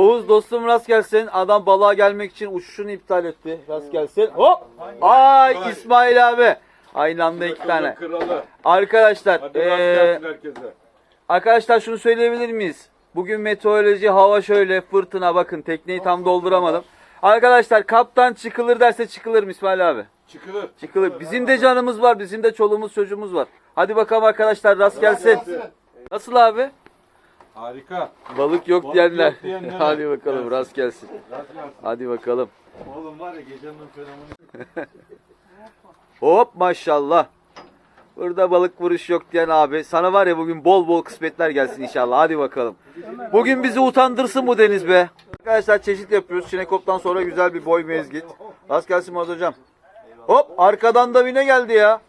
Oğuz dostum rast gelsin. Adam balığa gelmek için uçuşunu iptal etti. Rast gelsin. Hop. Ay İsmail abi. Aynı anda iki tane. Kralı. Arkadaşlar, Hadi rast eee, gelsin herkese. arkadaşlar şunu söyleyebilir miyiz? Bugün meteoroloji, hava şöyle, fırtına bakın tekneyi tam dolduramadım. Arkadaşlar kaptan çıkılır derse çıkılır mı İsmail abi? Çıkılır. Çıkılır. Bizim de canımız var, bizim de çoluğumuz çocuğumuz var. Hadi bakalım arkadaşlar rast gelsin. Nasıl abi? Harika. Balık yok Balık diyenler. yok diyenlere Hadi bakalım rast gelsin. Rast gelsin. Hadi bakalım. Oğlum var ya gecenin fenomeni. Hop maşallah. Burada balık vuruş yok diyen abi. Sana var ya bugün bol bol kısmetler gelsin inşallah. Hadi bakalım. Bugün bizi utandırsın bu deniz be. Arkadaşlar çeşit yapıyoruz. Çinekop'tan sonra güzel bir boy mezgit. Rast gelsin Muaz hocam. Hop arkadan da bine geldi ya.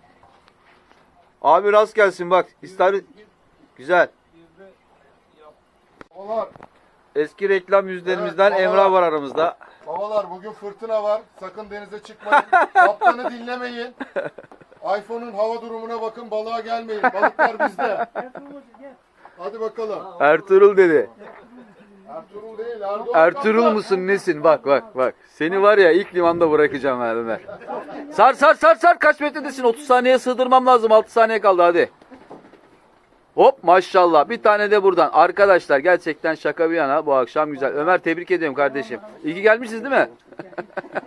Abi rast gelsin bak. İstavrit. Güzel. Babalar, Eski reklam yüzlerimizden Evet, Emrah var aramızda. babalar bugün fırtına var. Sakın denize çıkmayın. Kaptanı dinlemeyin. iPhone'un hava durumuna bakın balığa gelmeyin. Balıklar bizde. Hadi bakalım. Ertuğrul dedi. Ertuğrul değil Erdoğan. Ertuğrul kaptan. musun nesin? Bak bak bak. Seni var ya ilk limanda bırakacağım Ömer. Sar sar sar sar kaç metredesin? 30 saniye sığdırmam lazım. 6 saniye kaldı hadi. Hop maşallah. Bir tane de buradan. Arkadaşlar gerçekten şaka bir yana bu akşam güzel. Ömer tebrik ediyorum kardeşim. İyi ki gelmişsiniz değil mi?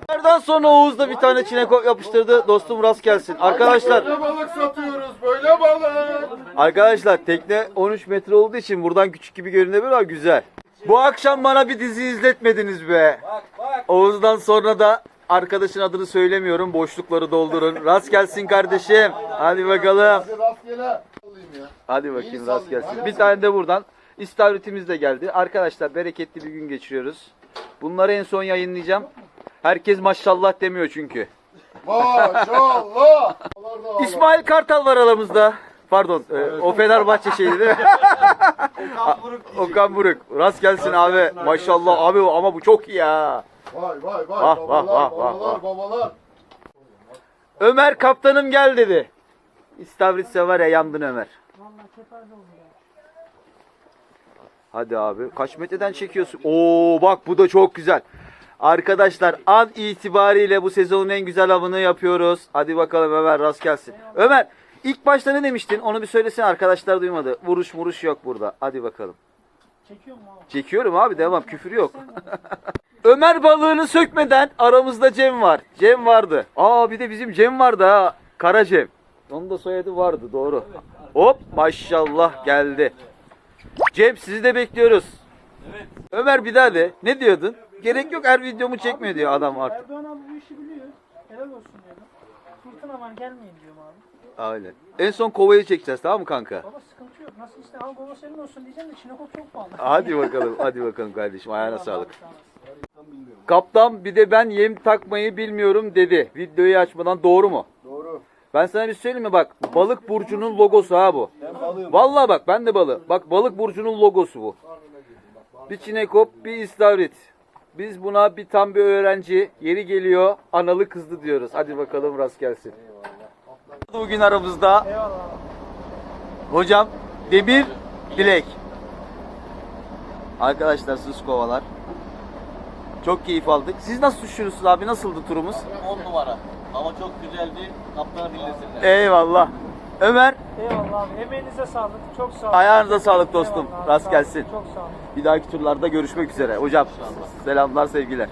Nereden sonra Oğuz da bir tane çinekop yapıştırdı. Dostum rast gelsin. Arkadaşlar Böyle balık satıyoruz. Böyle balık. Arkadaşlar tekne 13 metre olduğu için buradan küçük gibi görünebilir ama güzel. Bu akşam bana bir dizi izletmediniz be. Oğuz'dan sonra da arkadaşın adını söylemiyorum. Boşlukları doldurun. Rast gelsin kardeşim. Hadi bakalım. Hadi rastgele. Ya. Hadi bakayım İyi rast gelsin. Bir tane de buradan. İstavritimiz de geldi. Arkadaşlar bereketli bir gün geçiriyoruz. Bunları en son yayınlayacağım. Herkes maşallah demiyor çünkü. Maşallah. İsmail Kartal var aramızda. Pardon, e, o Fenerbahçe şeydi değil mi? Okan Buruk. Rast gelsin abi. Maşallah abi ama bu çok iyi ya. Vay vay vay. Vah, babalar, vah, vah, babalar, vah. babalar. Ömer kaptanım gel dedi. İstavrit sever ya yandın Ömer. Hadi abi. Kaç metreden çekiyorsun? Oo bak bu da çok güzel. Arkadaşlar an itibariyle bu sezonun en güzel avını yapıyoruz. Hadi bakalım Ömer rast gelsin. Ömer ilk başta ne demiştin? Onu bir söylesene arkadaşlar duymadı. Vuruş muruş yok burada. Hadi bakalım. Çekiyor abi? Çekiyorum abi devam küfür yok. Ömer balığını sökmeden aramızda Cem var. Cem vardı. Aa bir de bizim Cem vardı ha. Kara Cem. Onun da soyadı vardı doğru. Hop maşallah geldi. Cem sizi de bekliyoruz. Ömer bir daha de. Ne diyordun? Gerek yok her videomu çekmiyor diyor adam artık. Erdoğan abi bu işi biliyor. Helal olsun diyorum. Fırtına var gelmeyin diyorum abi. Aynen. En son kovayı çekeceğiz tamam mı kanka? Baba sıkıntı yok. Nasıl işte al baba senin olsun diyeceğim de Çinekop çok pahalı. Hadi bakalım hadi bakalım kardeşim ayağına sağlık. Kaptan bir de ben yem takmayı bilmiyorum dedi. Videoyu açmadan doğru mu? Ben sana bir söyleyeyim mi bak balık burcunun logosu ha bu. Vallahi bak ben de balık. Bak balık burcunun logosu bu. Bir çinekop bir istavrit. Biz buna bir tam bir öğrenci yeri geliyor analı kızdı diyoruz. Hadi bakalım rast gelsin. Bugün aramızda hocam Demir Dilek. Arkadaşlar sus kovalar. Çok keyif aldık. Siz nasıl düşünüyorsunuz abi? Nasıldı turumuz? 10 numara. Ama çok güzeldi. Kaptanı dinlesinler. Eyvallah. Ömer Eyvallah abi. Emeğinize sağlık. Çok sağ olun. Ayağınıza sağlık dostum. Eyvallah abi, Rast sağ olun. gelsin. Çok sağ olun. Bir dahaki turlarda görüşmek üzere. Hocam selamlar sevgiler.